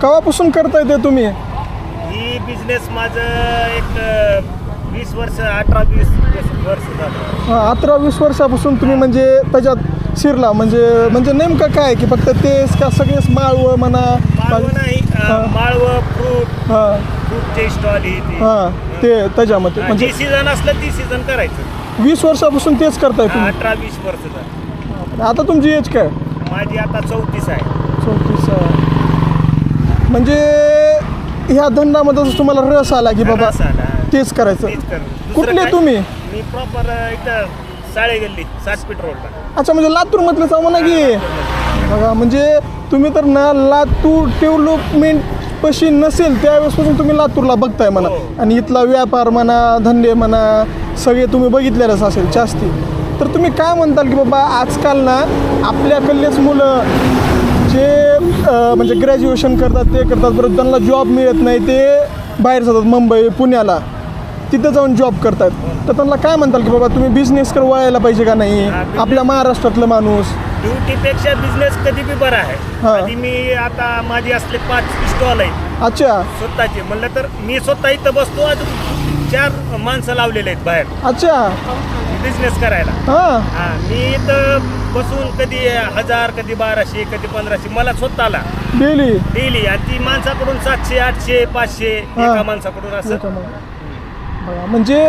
केव्हापासून करताय ते तुम्ही? ही बिझनेस माझं एक वीस वर्ष अठरा वीस वर्ष झालं. हा, अठरा वीस वर्षापासून तुम्ही म्हणजे त्याच्यात शिरला. म्हणजे म्हणजे नेमकं काय की फक्त तेच का सगळेच माळवं म्हणा? माळवं नाही हा. माळवं फ्रूट हा. फ्रूटचे स्टॉल ही ती. हा ते त्याच्यामध्ये. म्हणजे जे सीझन असलं ती सीझन करायचं. वीस वर्षापासून तेच करताय तुम्ही? अठरा वीस वर्ष झालं. आता तुमची एज काय? माझी आता चौतीस आहे. चौतीस म्हणजे ह्या धंद्यामध्ये जसं तुम्हाला रस आला की बाबा रस आला. तेच करायचं तेच कर. दुसरं कुठले काय? तुम्ही मी प्रॉपर इथं साळे गल्ली सात फीट रोडला अच्छा म्हणजे लातूर मधलं सामान आहे की बघा म्हणजे तुम्ही तर ना लातूर डेव्हलपमेंट पशी नसेल त्यावेळेसपासून तुम्ही लातूरला बघताय म्हणा हो. आणि इथला व्यापार म्हणा धंदे म्हणा सगळे तुम्ही बघितलेलंच असेल जास्ती तर तुम्ही काय म्हणताल की बाबा आजकाल ना आपल्याकडलेच मुलं जे म्हणजे ग्रॅज्युएशन करतात ते करतात परत त्यांना जॉब मिळत नाही ते बाहेर जातात मुंबई पुण्याला. तिथं जाऊन जॉब करतात. तर त्यांना काय म्हणताल की बाबा तुम्ही बिझनेस कर वळायला पाहिजे का नाही? आपल्या महाराष्ट्रातलं माणूस. ड्युटीपेक्षा बिझनेस कधी बी बरा आहे. हा. मी आता माझी असले पाच स्टॉल आहेत. अच्छा. स्वतःचे. म्हणलं तर मी स्वतः इथं बसतो अजून चार माणसं लावलेले आहेत बाहेर. अच्छा. बिझनेस करायला. हां. हा मी इथं बसून कधी हजार कधी बाराशे कधी पंधराशे मला स्वतःला डेली डेली आणि ती माणसाकडून सातशे आठशे पाचशे हा. एका माणसाकडून असं बघा म्हणजे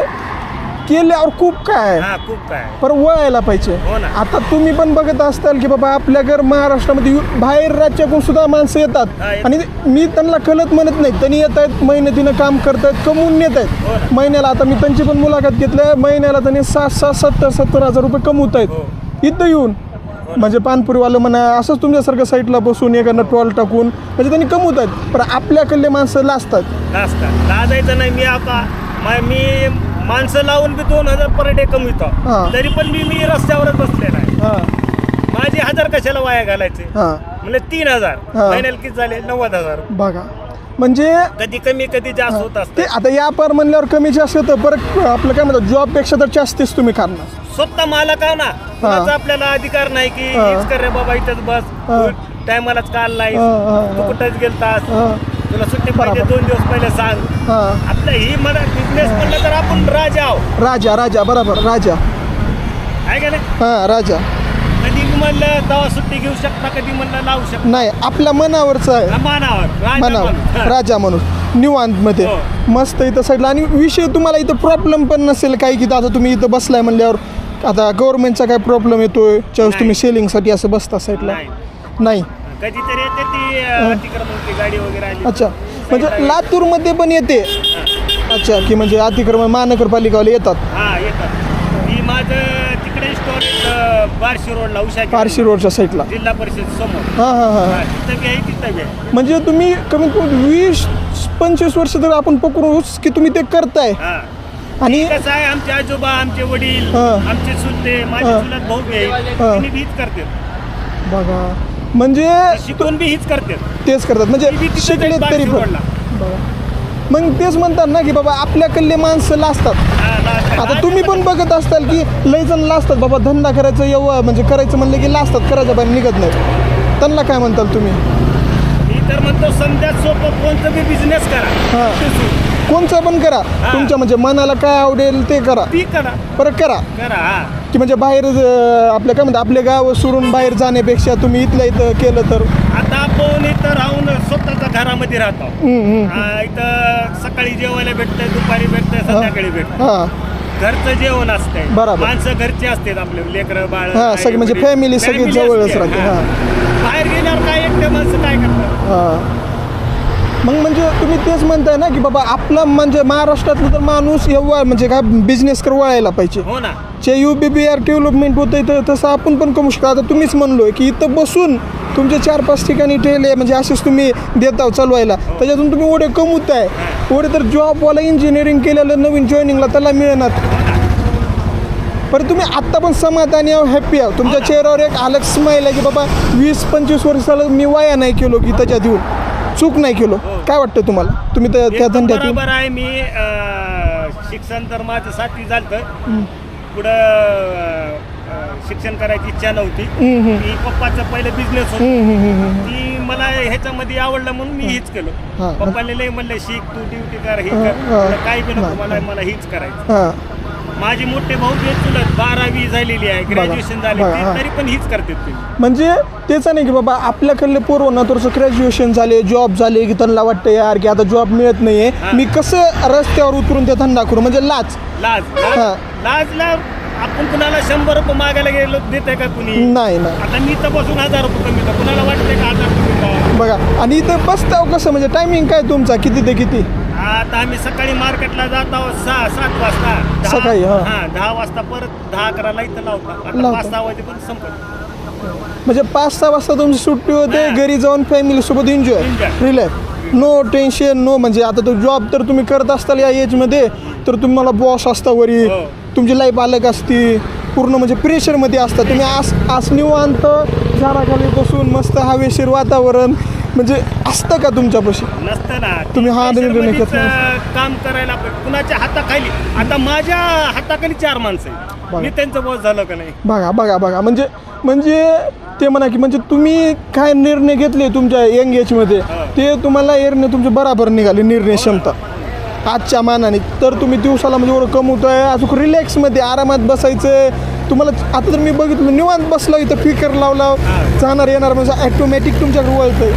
केल्यावर खूप काय आहे. हा खूप काय पर वळायला पाहिजे हो ना. आता तुम्ही पण बघत असताल की बाबा आपल्या घर महाराष्ट्रामध्ये यु- बाहेर राज्यातून सुद्धा माणसं येतात हा, येतात. आणि मी त्यांना कळत म्हणत नाही त्यांनी येत आहेत मेहनतीनं काम करतायत कमवून नेत हो आहेत ना. महिन्याला आता मी त्यांची पण मुलाखत घेतल्या महिन्याला त्यांनी सात सात सत्तर सत्तर हजार रुपये कमवत आहेत हो. इथं येऊन म्हणजे पानपुरीवालं म्हणा असंच तुमच्यासारख्या साईडला बसून एखादं टॉल टाकून म्हणजे त्यांनी कमवत आहेत. पण आपल्याकडले माणसं लाजतात. लाजता लाजायचं नाही. मी आता मा- मी माणसं लावून बी दोन हजार पर डे कमवितो. हा. तरी पण मी मी रस्त्यावरच बसलेला आहे. हां. माझे हजार कशाला वाया घालायचे? हां. म्हणजे तीन हजार. हा. फायनल किती झाले? नव्वद हजार. बघा. म्हणजे कधी कमी कधी जास्त होत ते असते आता या पर म्हणल्यावर कमी जास्त होतं. परत आपलं काय म्हणतात जॉबपेक्षा तर जास्तीच तुम्ही करणार. स्वतः मालक आहो ना. कुणाचा आपल्याला अधिकार नाही की हा. हीच कर रे बाबा इथंच बस. तू टायमालाच काल नाही. हा, हा, तू हा. कुठंच गेलतास. तुला सुट्टी पाहिजे बरोबर. दोन दिवस पहिले सांग. हां. आपलं ही मला बिझनेस म्हणलं तर आपण राजा आहो. राजा राजा. बरोबर. राजा. आहे का नाही? हां राजा. म्हणलं तेव्हा सुट्टी घेऊ शकता कधी म्हणलं लावू शकता. नाही आपल्या मनावरचं आहे. मानावर राजा मनावर माणूस. राजा म्हणून निवांतमध्ये. हो. मस्त इथं साईडला आणि विषय तुम्हाला इथं प्रॉब्लेम पण नसेल काही की आता तुम्ही इथं बसलाय म्हणल्यावर आता गव्हर्नमेंटचा काय प्रॉब्लेम येतोय? ज्यावेळेस तुम्ही. सेलिंगसाठी असं बसता साईडला नाही. नाही. कधीतरी येते ती अं, गाडी वगैरे आली. अच्छा. म्हणजे लातूरमध्ये पण येते. अच्छा की म्हणजे अतिक्रमण महानगरपालिकावाले येतात. हा येतात. माझं तिकडे स्टोर बारशी रोडला उषा पारशी रोडच्या साईडला जिल्हा परिषद समोर. हां हां हां. हा, तिथं आहे तिथं आहे. म्हणजे तुम्ही कमीत कमी वीस पंचवीस वर्ष तर आपण पकडू की तुम्ही ते करताय. हा. आणि कसं आहे आमचे आजोबा आमचे वडील हा. आमचे सुलते माझे हा. चुलत भाऊ बी आहे. हा. त्यांनी बी हीच करते. बघा. म्हणजे शिकून बी हीच करते. तेच करतात. म्हणजे ती बी तिथेच शिकले तरी पण. बारशिवडला. बघा. मग तेच म्हणतात ना की बाबा आपल्याकडले माणसं लाजतात. आता तुम्ही पण बघत असताल की लय जण लाजतात बाबा धंदा करायचं एवढं म्हणजे करायचं म्हणलं की लाजतात करायचं पण निघत नाही त्यांना काय म्हणताल तुम्ही? मी तर म्हणतो समजा सोपं कोणतं बी बिझनेस करा. हा. कोणचं पण करा. तुमच्या म्हणजे मनाला काय आवडेल ते करा. ती करा. परत करा. करा हा. की म्हणजे बाहेर अं, आपलं काय म्हणतात आपले गाव सोडून बाहेर जाण्यापेक्षा तुम्ही इथल्या इथं केलं तर? आता आपण इथं राहून स्वतःच्या घरामध्ये राहतो. हम्म, हम्म. इथं सकाळी जेवायला भेटतंय दुपारी भेटतंय संध्याकाळी भेटतंय. हां. घरचं जेवण असतंय. बरोबर. माणसं घरचे असतात आपले लेकर बाळ हा, सगळी म्हणजे family सगळी जवळच राहते, बाहेर गेल्यावर काय एकटे माणसं काय करतात? हां. मग म्हणजे तुम्ही तेच म्हणताय ना की बाबा आपला म्हणजे महाराष्ट्रातलं तर माणूस एवढा म्हणजे काय बिझनेस कर वळायला पाहिजे. हो ना. J U B B R development होतं तर तसं आपण पण कमवू शकतो. आता तुम्हीच म्हणलोय की इथं बसून तुमचे चार पाच ठिकाणी ठेले म्हणजे असेच तुम्ही देताव चालवायला. त्याच्यातून तुम्ही ओढे कमवताय. ओढे तर जॉबवाला इंजिनिअरिंग केलेलं नवीन जॉईनिंगला त्याला मिळणार. बरं तुम्ही आत्ता पण समाधानी आहो हॅप्पी आहो. तुमच्या चेहऱ्यावर एक अलग स्माईल आहे की बाबा वीस पंचवीस वर्षाला मी वाया नाही केलो की त्याच्यात येऊन. चूक नाही केलो. काय वाटतं तुम्हाला? तुम्ही त्या त्या धंद्यात बरोबर आहे मी अं, शिक्षण तर माझं सातवी झालं पुढं अं, शिक्षण करायची इच्छा नव्हती. हम्म, हम्म. मी पप्पाचं पहिलं बिझनेस होतं. हम्म, हम्म, हम्म, हम्म. ती मला ह्याच्यामध्ये आवडलं म्हणून मी हीच केलं. हा. पप्पाने लय म्हणलं शिक तू ड्युटी कर हे हा, कर. हा. तुला काही बी नको नाही. मला मला हीच करायचं. हां. माझी मोठे भाऊ जे चुलत बारावी झालेली आहे ग्रॅज्युएशन झाली बघा, हा. तरी पण हीच करते ते. म्हणजे तेच नाही की बाबा आपल्याकडले पोरं ना थोडंसं ग्रॅज्युएशन झाले जॉब झाले की त्यांना वाटतं यार की आता जॉब मिळत नाहीये. हा. मी कसं रस्त्यावर उतरून ते धंदा करू? म्हणजे लाच लाज. हा. लाज लाजला आपण कुणाला शंभर रुपये मागायला गेलो देते का कुणी? नाही नाही. आता मी तर बसून हजार रुपये कमी तर कुणाला वाटते का हजार रुपये? बघा आणि इथं बसताव कसं? म्हणजे टायमिंग काय तुमचा? किती ते किती? आता आम्ही सकाळी मार्केटला जात आहोत सहा सात वाजता दहा- सकाळी, हा. हा दहा वाजता परत दहा अकराला इथं लावता आता लावता. पाच सहा वाजेपर्यंत संपत म्हणजे पाच सहा वाजता तुमची सुट्टी होते हा. घरी जाऊन फॅमिली सोबत enjoy Enjoy. Relax no tension no म्हणजे आता तो जॉब तर तुम्ही करत असताल या एजमध्ये तर तुम्हाला बॉस असता वरी हो. तुमची लाईफ अलग असती पूर्ण म्हणजे प्रेशरमध्ये असता तुम्ही आस आस निवांत झाडाखाली बसून मस्त हवेशीर वातावरण म्हणजे असतं का तुमच्यापाशी? नसतं ना. तुम्ही हा निर्णय. अं, काम करायला पाहिजे कुणाच्या हाताखाली? आता माझ्या हाताखाली चार माणसं बघा. आहे मी त्यांचं बॉस झालं का नाही? बघा बघा बघा. म्हणजे म्हणजे ते म्हणा की म्हणजे तुम्ही काय निर्णय घेतले तुमच्या यंग एजमध्ये हा. ते तुम्हाला निर्णय तुमचे बराबर निघाले निर्णय क्षमता. आजच्या मानाने. तर तुम्ही दिवसाला म्हणजे एवढं कमवतोय अजून रिलॅक्समध्ये आरामात बसायचं तुम्हाला आता तर मी बघितलं निवांत बसला इथं फिकर लावला. जाणार येणार म्हणजे ॲटोमॅटिक तुमच्याकडे वळतंय.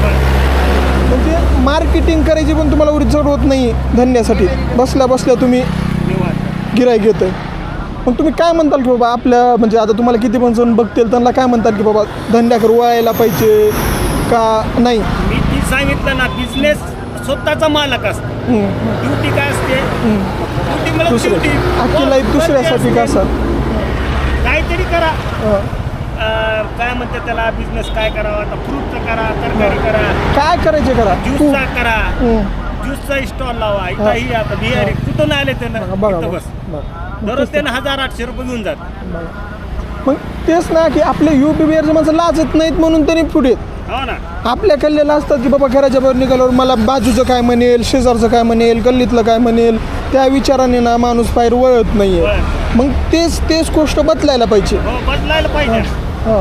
म्हणजे मार्केटिंग करायची पण तुम्हाला एवढी जरूरत नाही धंद्यासाठी. बसल्या बसल्या तुम्ही निवांत गिराय घेतोय. मग तुम्ही काय म्हणताल की बाबा आपल्या म्हणजे आता तुम्हाला किती पण जण बघतील त्यांना काय म्हणताल की बाबा धंद्याकडे वळायला पाहिजे का? नाही. मी ती सांगितलं ना बिझनेस स्वतःचा मालक असतो. ड्युटी काय असते? ड्युटी मला दुसरे ड्युटी अख्खी लाईफ दुसऱ्यासाठी का काहीतरी करा. हं. अं, काय म्हणते त्याला बिझनेस काय करावा? आता फ्रूटचा करा तरकारी करा. काय करायचे करा? तू. ज्यूसचा करा. हं. ज्यूसचा स्टॉल लावा. इथं ही आता बिहारी कुठून आले त्यानं बघा इथं बघा. बस. बघा. दररोज त्यानं हजार आठशे रुपये घेऊन जात मग तेच ना की आपले यू पी बिहारचे माणसं लाजत नाहीत म्हणून तरी पुढे आहेत. हो आपल्या कल्ल्याला असतात की बाबा घराच्या बाहेर निघाल्यावर मला बाजूचं काय म्हणेल शेजारचं काय म्हणेल गल्लीतलं काय म्हणेल त्या विचाराने ना माणूस बाहेर वळत नाहीये. वळत. मग तेच तेच गोष्ट बदलायला पाहिजे. हो बदलायला पाहिजे. हां.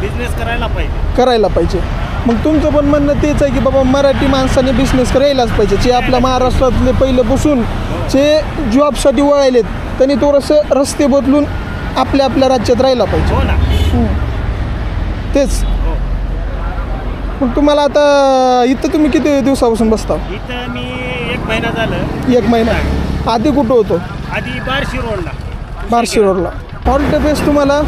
बिझनेस करायला पाहिजे. करायला पाहिजे. मग तुमचं पण म्हणणं तेच आहे की बाबा मराठी माणसाने बिझनेस करायलाच पाहिजे. जे आपल्या महाराष्ट्रातले पहिल्यापासून जे जॉबसाठी वळायलेत त्यांनी थोडंसं रस्ते बदलून आपल्या आपल्या राज्यात राहायला पाहिजे. हो तेच. मग तुम्हाला आता इथं तुम्ही किती दिवसापासून बसता? इथं मी एक महिना झालं. एक महिना. आधी कुठं होतो? आधी बारशी रोडला. बार्शी रोडला. ऑल द बेस्ट तुम्हाला.